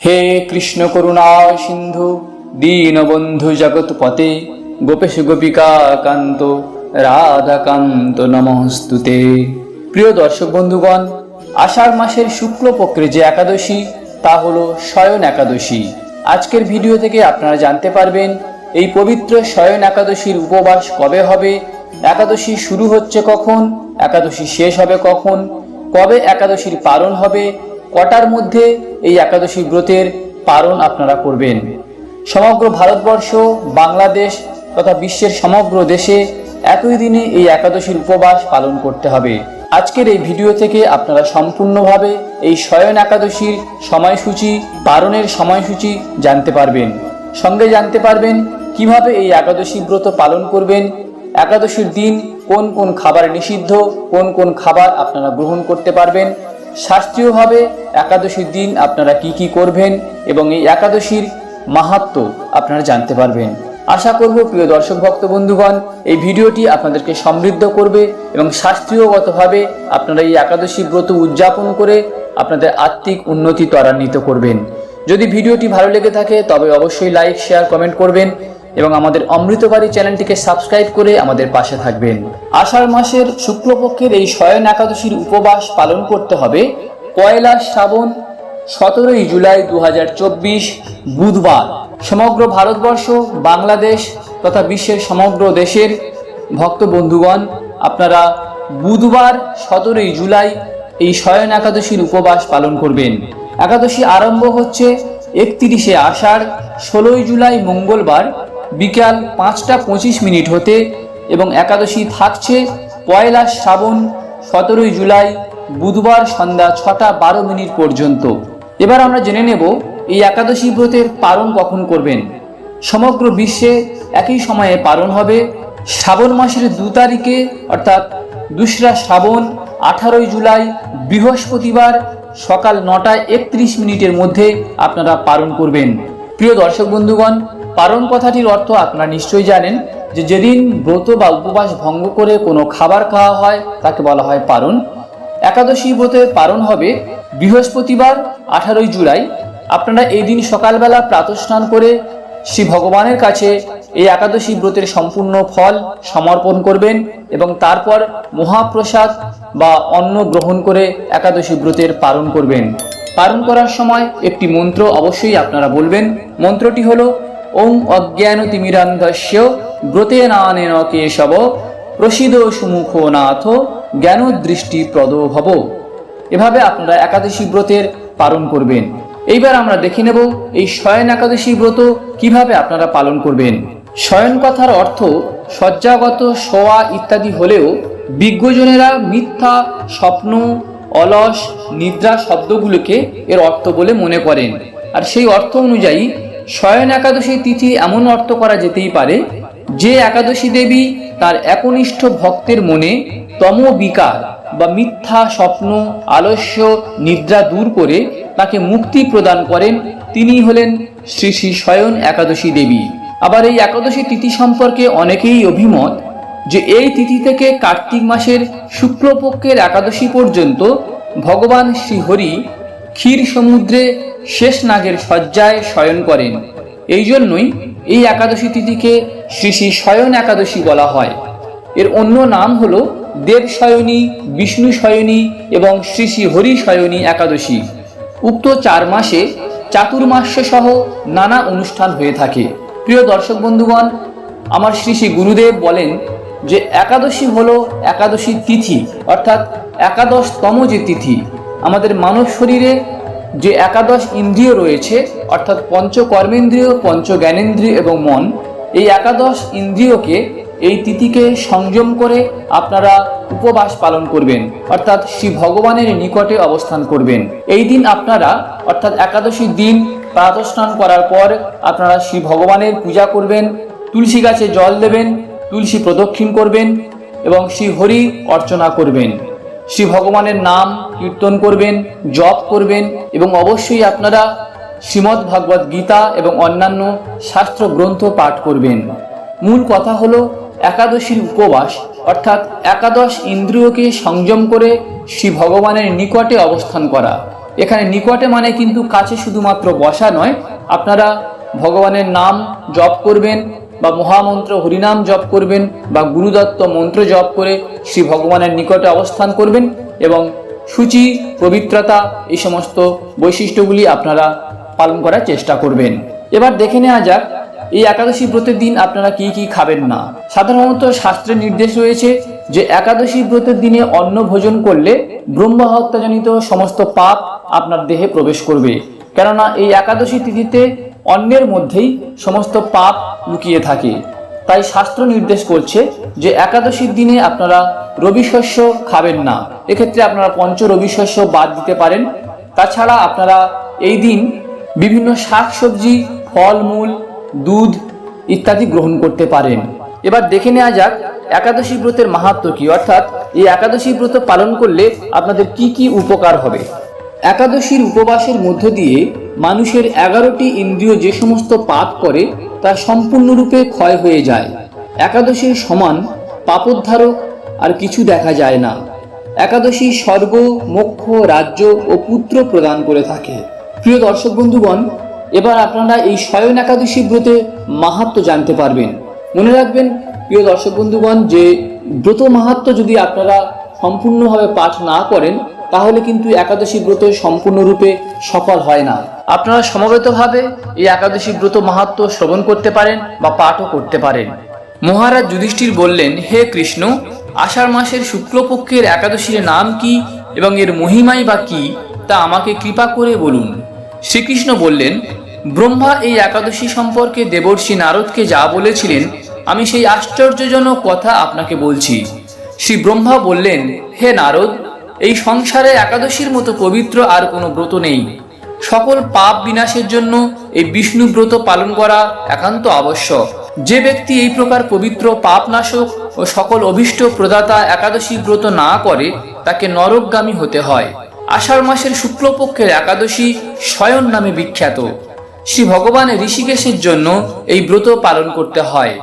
হে কৃষ্ণ করুণা সিন্ধু, দীনবন্ধু জগৎপতে গোপেশ গোপিকা কান্ত, রাধাকান্ত নমস্তুতে। প্রিয় দর্শক বন্ধুগণ, আষাঢ় মাসের শুক্লপক্ষের যে একাদশী, তা হলো শয়ন একাদশী। আজকের ভিডিও থেকে আপনারা জানতে পারবেন, এই পবিত্র শয়ন একাদশীর উপবাস কবে হবে, একাদশী শুরু হচ্ছে কখন, একাদশী শেষ হবে কখন, কবে একাদশীর পালন হবে কটার মধ্যে এই একাদশী ব্রতের পালন আপনারা করবেন। সমগ্র ভারতবর্ষ, বাংলাদেশ তথা বিশ্বের সমগ্র দেশে একই দিনে এই একাদশীর উপবাস পালন করতে হবে। আজকের এই ভিডিও থেকে আপনারা সম্পূর্ণভাবে এই শয়ন একাদশীর সময়সূচি, পালনের সময়সূচি জানতে পারবেন। সঙ্গে জানতে পারবেন কীভাবে এই একাদশী ব্রত পালন করবেন, একাদশীর দিন কোন কোন খাবার নিষিদ্ধ, কোন কোন খাবার আপনারা গ্রহণ করতে পারবেন শাস্ত্রীয়ভাবে একাদশীর দিন আপনারা কি কি করবেন এবং এই একাদশীর মাহাত্ম আপনারা জানতে পারবেন। আশা করব, প্রিয় দর্শক ভক্ত বন্ধুগণ, এই ভিডিওটি আপনাদেরকে সমৃদ্ধ করবে এবং শাস্ত্রীয়গতভাবে আপনারা এই একাদশী ব্রত উদযাপন করে আপনাদের আত্মিক উন্নতি ত্বরান্বিত করবেন। যদি ভিডিওটি ভালো লেগে থাকে, তবে অবশ্যই লাইক, শেয়ার, কমেন্ট করবেন। এবং আমাদের অমৃতবাড়ি চ্যানেলটিকে সাবস্ক্রাইব করে আমাদের পাশে থাকবেন। আষাঢ় মাসের শুক্লপক্ষের এই শয়ন একাদশীর উপবাস পালন করতে হবে পয়লা শ্রাবণ, সতেরোই জুলাই দু হাজার চব্বিশ, বুধবার। সমগ্র ভারতবর্ষ, বাংলাদেশ তথা বিশ্বের সমগ্র দেশের ভক্ত বন্ধুগণ, আপনারা বুধবার, সতেরোই জুলাই এই শয়ন একাদশীর উপবাস পালন করবেন। একাদশী আরম্ভ হচ্ছে একত্রিশে আষাঢ়, ষোলোই জুলাই মঙ্গলবার বিকাল পাঁচটা পঁচিশ মিনিট হতে এবং একাদশী থাকছে পয়লা শ্রাবণ সতেরোই জুলাই বুধবার সন্ধ্যা ছটা বারো মিনিট পর্যন্ত। এবার আমরা জেনে নেব এই একাদশী ব্রতের পালন কখন করবেন। সমগ্র বিশ্বে একই সময়ে পালন হবে শ্রাবণ মাসের দু তারিখে, অর্থাৎ দুসরা শ্রাবণ আঠারোই জুলাই বৃহস্পতিবার সকাল নটায় একত্রিশ মিনিটের মধ্যে আপনারা পালন করবেন। প্রিয় দর্শক বন্ধুগণ পালন কথাটির অর্থ আপনারা নিশ্চয়ই জানেন যে যেদিন ব্রত বা উপবাস ভঙ্গ করে কোনো খাবার খাওয়া হয়, তাকে বলা হয় পারণ। একাদশী ব্রতের পারণ হবে বৃহস্পতিবার, আঠারোই জুলাই। আপনারা এই দিন সকালবেলা প্রাতস্নান করে শ্রী ভগবানের কাছে এই একাদশী ব্রতের সম্পূর্ণ ফল সমর্পণ করবেন এবং তারপর মহাপ্রসাদ বা অন্ন গ্রহণ করে একাদশী ব্রতের পালন করবেন। পালন করার সময় একটি মন্ত্র অবশ্যই আপনারা বলবেন। মন্ত্রটি হলো ওং অজ্ঞান তিমিরান্ধস্য ব্রতে নানেন কেশব প্রসিদ সুমুখ নাথ, জ্ঞান দৃষ্টি প্রদ ভব। এভাবে আপনারা একাদশী ব্রতের পালন করবেন। এইবার আমরা দেখে নেব এই শয়ন একাদশী ব্রত কীভাবে আপনারা পালন করবেন। শয়ন কথার অর্থ শয্যাগত শোয়া ইত্যাদি হলেও বিজ্ঞজনেরা মিথ্যা, স্বপ্ন, অলস, নিদ্রা শব্দগুলোকে এর অর্থ বলে মনে করেন। আর সেই অর্থ অনুযায়ী শয়ন একাদশী তিথি এমন অর্থ করা যেতেই পারে, যে একাদশী দেবী তার একনিষ্ঠ ভক্তের মনে তম বিকার বা মিথ্যা স্বপ্ন, আলস্য, নিদ্রা দূর করে তাকে মুক্তি প্রদান করেন। তিনি হলেন শ্রী শ্রী স্বয়ন একাদশী দেবী। আবার এই একাদশী তিথি সম্পর্কে অনেকেই অভিমত যে এই তিথি থেকে কার্তিক মাসের শুক্লপক্ষের একাদশী পর্যন্ত ভগবান শ্রীহরি ক্ষীর সমুদ্রে শেষ নাগের শয্যায় শয়ন করেন। এই জন্যই এই একাদশী তিথিকে শ্রী শ্রী শয়ন একাদশী বলা হয়। এর অন্য নাম হল দেব শয়নী, বিষ্ণু শয়নী এবং শ্রী শ্রী হরি শয়নী একাদশী। উক্ত চার মাসে চাতুর্মাস্য সহ নানা অনুষ্ঠান হয়ে থাকে। প্রিয় দর্শক বন্ধুগণ, আমার শ্রী শ্রী গুরুদেব বলেন যে একাদশী হলো একাদশী তিথি, অর্থাৎ একাদশতম যে তিথি। আমাদের মানব শরীরে যে একাদশ ইন্দ্রিয় রয়েছে, অর্থাৎ পঞ্চ কর্মেন্দ্রিয় পঞ্চ জ্ঞানেন্দ্রিয় এবং মন, এই একাদশ ইন্দ্রিয়কে এই তিথিকে সংযম করে আপনারা উপবাস পালন করবেন, অর্থাৎ শ্রী ভগবানের নিকটে অবস্থান করবেন। এই দিন আপনারা, অর্থাৎ একাদশী দিন প্রাতস্নান করার পর আপনারা শ্রী ভগবানের পূজা করবেন, তুলসী গাছে জল দেবেন, তুলসী প্রদক্ষিণ করবেন এবং শ্রী হরি অর্চনা করবেন। শ্রী ভগবানের নাম কীর্তন করবেন, জপ করবেন এবং অবশ্যই আপনারা শ্রীমদ্ ভাগবত গীতা এবং অন্যান্য শাস্ত্র গ্রন্থ পাঠ করবেন। মূল কথা হলো একাদশীর উপবাস, অর্থাৎ একাদশ ইন্দ্রিয়কে সংযম করে শ্রী ভগবানের নিকটে অবস্থান করা। এখানে নিকটে মানে কিন্তু কাছে শুধুমাত্র বসা নয়, আপনারা ভগবানের নাম জপ করবেন বা মহামন্ত্র হরিনাম জপ করবেন বা গুরুদত্ত মন্ত্র জপ করে শ্রী ভগবানের নিকটে অবস্থান করবেন এবং সূচি, পবিত্রতা এই সমস্ত বৈশিষ্ট্যগুলি আপনারা পালন করার চেষ্টা করবেন। এবার দেখে নেওয়া যাক, এই একাদশী ব্রতের দিন আপনারা কি কি খাবেন না? সাধারণত শাস্ত্রে নির্দেশ রয়েছে যে একাদশী ব্রতের দিনে অন্ন ভোজন করলে ব্রহ্ম হত্যাজনিত সমস্ত পাপ আপনার দেহে প্রবেশ করবে। কেননা এই একাদশী তিথিতে অন্নের মধ্যেই সমস্ত পাপ লুকিয়ে থাকে। তাই শাস্ত্র নির্দেশ করছে যে একাদশীর দিনে আপনারা রবি শস্য খাবেন না। এক্ষেত্রে আপনারা পঞ্চ রবি শস্য বাদ দিতে পারেন। তাছাড়া আপনারা এই দিন বিভিন্ন শাক সবজি ফলমূল, দুধ ইত্যাদি গ্রহণ করতে পারেন। এবার দেখে নেওয়া যাক একাদশী ব্রতের মাহাত্ম কি। অর্থাৎ এই একাদশী ব্রত পালন করলে আপনাদের কি কি উপকার হবে? একাদশীর উপবাসের মধ্য দিয়ে মানুষের এগারোটি ইন্দ্রিয় যে সমস্ত পাপ করে, তা সম্পূর্ণরূপে ক্ষয় হয়ে যায়। একাদশীর সমান পাপোদ্ধারক আর কিছু দেখা যায় না। একাদশী স্বর্গ, মোক্ষ, রাজ্য ও পুত্র প্রদান করে থাকে। প্রিয় দর্শক বন্ধুগণ, এবার আপনারা এই স্বয়ন একাদশী ব্রতে মাহাত্ম জানতে পারবেন। মনে রাখবেন, প্রিয় দর্শক বন্ধুগণ, যে ব্রত মাহাত্ম যদি আপনারা সম্পূর্ণভাবে পাঠ না করেন তাহলে কিন্তু একাদশী ব্রত সম্পূর্ণরূপে সফল হয় না। আপনারা সমবেতভাবে এই একাদশী ব্রত মাহাত্ম শ্রবণ করতে পারেন বা পাঠও করতে পারেন। মহারাজ যুধিষ্ঠির বললেন, হে কৃষ্ণ, আষাঢ় মাসের শুক্লপক্ষের একাদশীর নাম কি এবং এর মহিমাই বা কি তা আমাকে কৃপা করে বলুন। শ্রীকৃষ্ণ বললেন, ব্রহ্মা এই একাদশী সম্পর্কে দেবর্ষী নারদকে যা বলেছিলেন, আমি সেই আশ্চর্যজনক কথা আপনাকে বলছি। শ্রী ব্রহ্মা বললেন, হে নারদ এই সংসারে একাদশীর মতো পবিত্র আর কোনো ব্রত নেই। সকল পাপ বিনাশের জন্য এই বিষ্ণু ব্রত পালন করা একান্ত আবশ্যক। যে ব্যক্তি এই প্রকার পবিত্র পাপ নাশক ও সকল অভিষ্ট প্রদাতা একাদশী ব্রত না করে, তাকে নরকগামী হতে হয়। আষাঢ় মাসের শুক্লপক্ষের একাদশী স্বয়ন নামে বিখ্যাত। শ্রী ভগবান ঋষিকেশের জন্য এই ব্রত পালন করতে হয়।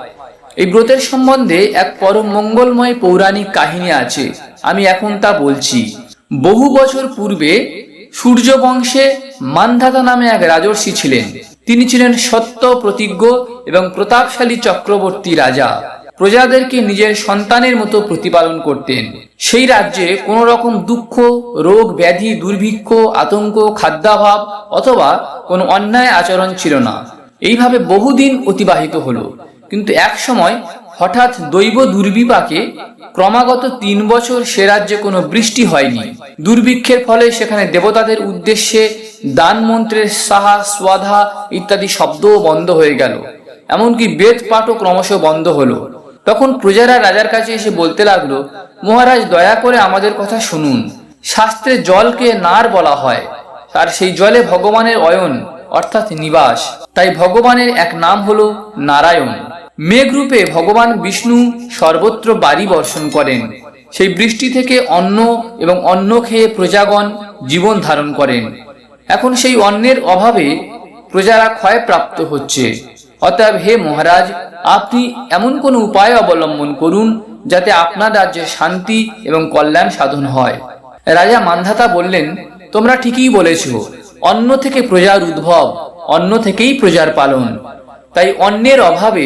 এই ব্রতের সম্বন্ধে এক পরম মঙ্গলময় পৌরাণিক কাহিনী আছে। আমি এখন তা বলছি। বহু বছর পূর্বে সূর্য বংশে মান্ধাতা নামে এক রাজর্ষি ছিলেন। তিনি ছিলেন সত্য, প্রতিজ্ঞ এবং প্রতাপশালী চক্রবর্তী রাজা। প্রজাদেরকে নিজের সন্তানের মতো প্রতিপালন করতেন। সেই রাজ্যে কোনো রকম দুঃখ, রোগ, ব্যাধি, দুর্ভিক্ষ, আতঙ্ক, খাদ্যাভাব অথবা কোনো অন্যায় আচরণ ছিল না। এইভাবে বহুদিন অতিবাহিত হলো। কিন্তু এক সময় হঠাৎ দৈব দুর্বিপাকে ক্রমাগত তিন বছর সে রাজ্যে কোনো বৃষ্টি হয়নি। দুর্ভিক্ষের ফলে সেখানে দেবতাদের উদ্দেশ্যে দান মন্ত্রের সাহা, স্বাধা ইত্যাদি শব্দও বন্ধ হয়ে গেল। এমনকি বেদ পাঠও ক্রমশ বন্ধ হলো। তখন প্রজারা রাজার কাছে এসে বলতে লাগল, মহারাজ, দয়া করে আমাদের কথা শুনুন। শাস্ত্রে জলকে নার বলা হয়। আর সেই জলে ভগবানের অয়ন, অর্থাৎ নিবাস। তাই ভগবানের এক নাম হলো নারায়ণ। মেঘরূপে ভগবান বিষ্ণু সর্বত্র বাড়ি বর্ষণ করেন। সেই বৃষ্টি থেকে অন্ন এবং অন্ন খেয়ে প্রজাগণ জীবন ধারণ করেন। এখন সেই অন্নের অভাবে প্রজারা ক্ষয়প্রাপ্ত হচ্ছে। অতএব হে মহারাজ, আপনি এমন কোন উপায় অবলম্বন করুন যাতে আপনার রাজ্যে শান্তি এবং কল্যাণ সাধন হয়। রাজা মান্ধাতা বললেন, তোমরা ঠিকই বলেছ, অন্ন থেকে প্রজার উদ্ভব, অন্ন থেকেই প্রজার পালন। তাই অন্যের অভাবে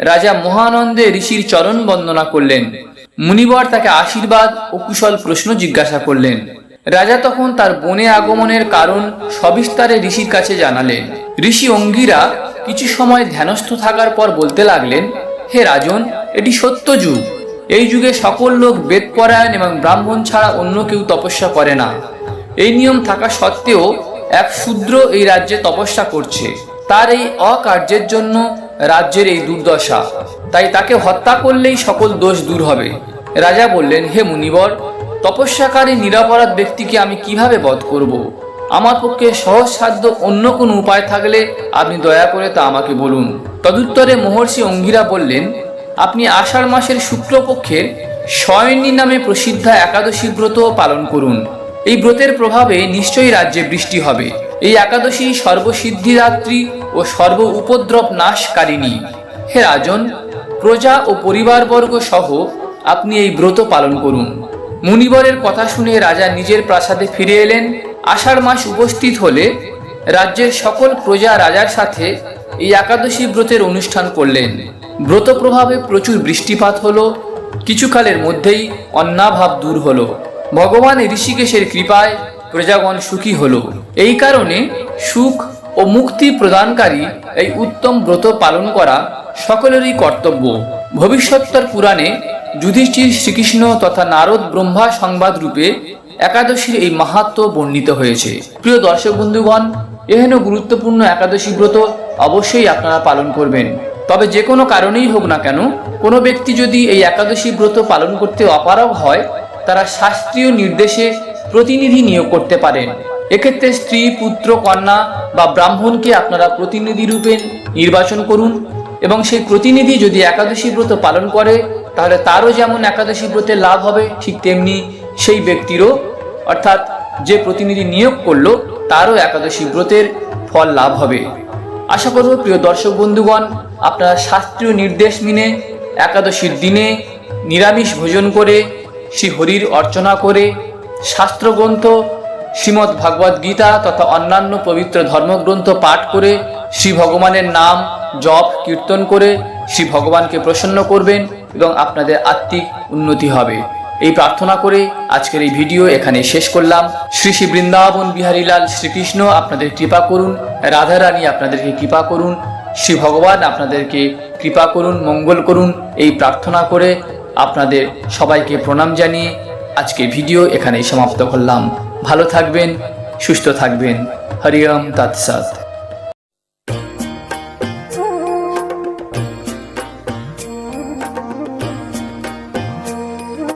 রাজা মহানন্দে ঋষির চরণ বন্দনা করলেন। মুনিবর তাকে আশীর্বাদ ও কুশল প্রশ্ন জিজ্ঞাসা করলেন। রাজা তখন তার বনে আগমনের কারণ সবিস্তারে ঋষির কাছে জানালেন। ঋষি অঙ্গিরা কিছু সময় ধ্যানস্থ থাকার পর বলতে লাগলেন, হে রাজন, এটি সত্য যুগ। এই যুগে সকল লোক বেদপরায়ণ এবং ব্রাহ্মণ ছাড়া অন্য কেউ তপস্যা করে না। এই নিয়ম থাকা সত্ত্বেও এক শূদ্র এই রাজ্যে তপস্যা করছে। তার এই অকার্যের জন্য রাজ্যের এই দুর্দশা। তাই তাকে হত্যা করলেই সকল দোষ দূর হবে। রাজা বললেন, হে মুনিবর, তপস্যাকারী নিরাপরাধ ব্যক্তিকে আমি কীভাবে বধ করব? আমার পক্ষে সহজসাধ্য অন্য কোনো উপায় থাকলে আপনি দয়া করে তা আমাকে বলুন। তদুত্তরে মহর্ষি অঙ্গিরা বললেন, আপনি আষাঢ় মাসের শুক্লপক্ষের শয়নী নামে প্রসিদ্ধা একাদশী ব্রত পালন করুন। এই ব্রতের প্রভাবে নিশ্চয়ই রাজ্যে বৃষ্টি হবে। এই একাদশী সর্বসিদ্ধিদাত্রী ও সর্ব উপদ্রব নাশকারিণী। হে রাজন, প্রজা ও পরিবারবর্গ সহ আপনি এই ব্রত পালন করুন। মুনিবরের কথা শুনে রাজা নিজের প্রাসাদে ফিরে এলেন। আষাঢ় মাস উপস্থিত হলে রাজ্যের সকল প্রজা রাজার সাথে এই একাদশী ব্রতের অনুষ্ঠান করলেন। ব্রত প্রভাবে প্রচুর বৃষ্টিপাত হলো। কিছুকালের মধ্যেই অন্নাভাব দূর হলো। ভগবান ঋষিকেশের কৃপায় প্রজাগণ সুখী হলো। এই কারণে সুখ ও মুক্তি প্রদানকারী এই উত্তম ব্রত পালন করা সকলেরই কর্তব্য। ভবিষ্যৎতর পুরাণে যুধিষ্ঠির শ্রীকৃষ্ণ তথা নারদ ব্রহ্মা সংবাদ রূপে একাদশীর এই মাহাত্ম বর্ণিত হয়েছে। প্রিয় দর্শক বন্ধুগণ এহেন গুরুত্বপূর্ণ একাদশী ব্রত অবশ্যই আপনারা পালন করবেন। তবে যে কোনো কারণেই হোক না কেন, কোনো ব্যক্তি যদি এই একাদশী ব্রত পালন করতে অপারগ হয়, তারা শাস্ত্রীয় নির্দেশে প্রতিনিধি নিয়োগ করতে পারেন। এক্ষেত্রে স্ত্রী, পুত্র, কন্যা বা ব্রাহ্মণকে আপনারা প্রতিনিধি রূপে নির্বাচন করুন এবং সেই প্রতিনিধি যদি একাদশী ব্রত পালন করে, তাহলে তারও যেমন একাদশী ব্রতের লাভ হবে, ঠিক তেমনি সেই ব্যক্তিরও, অর্থাৎ যে প্রতিনিধি নিয়োগ করল, তারও একাদশী ব্রতের ফল লাভ হবে। আশা করব প্রিয় দর্শক বন্ধুগণ, আপনারা শাস্ত্রীয় নির্দেশ মেনে একাদশীর দিনে নিরামিষ ভোজন করে শ্রী হরির অর্চনা করে, শাস্ত্রগ্রন্থ শ্রীমদ্ ভাগবত গীতা তথা অন্যান্য পবিত্র ধর্মগ্রন্থ পাঠ করে শ্রী ভগবানের নাম জপ, কীর্তন করে শ্রী ভগবানকে প্রসন্ন করবেন এবং আপনাদের আত্মিক উন্নতি হবে। এই প্রার্থনা করে আজকের এই ভিডিও এখানে শেষ করলাম। শ্রী শ্রী বৃন্দাবন বিহারীলাল শ্রীকৃষ্ণ, আপনাদের কৃপা করুন। রাধারানী আপনাদেরকে কৃপা করুন। শ্রী ভগবান আপনাদেরকে কৃপা করুন, মঙ্গল করুন। এই প্রার্থনা করে আপনাদের সবাইকে প্রণাম জানিয়ে আজকে ভিডিও এখানেই সমাপ্ত করলাম। ভালো থাকবেন সুস্থ থাকবেন। হরিওম তৎসৎ।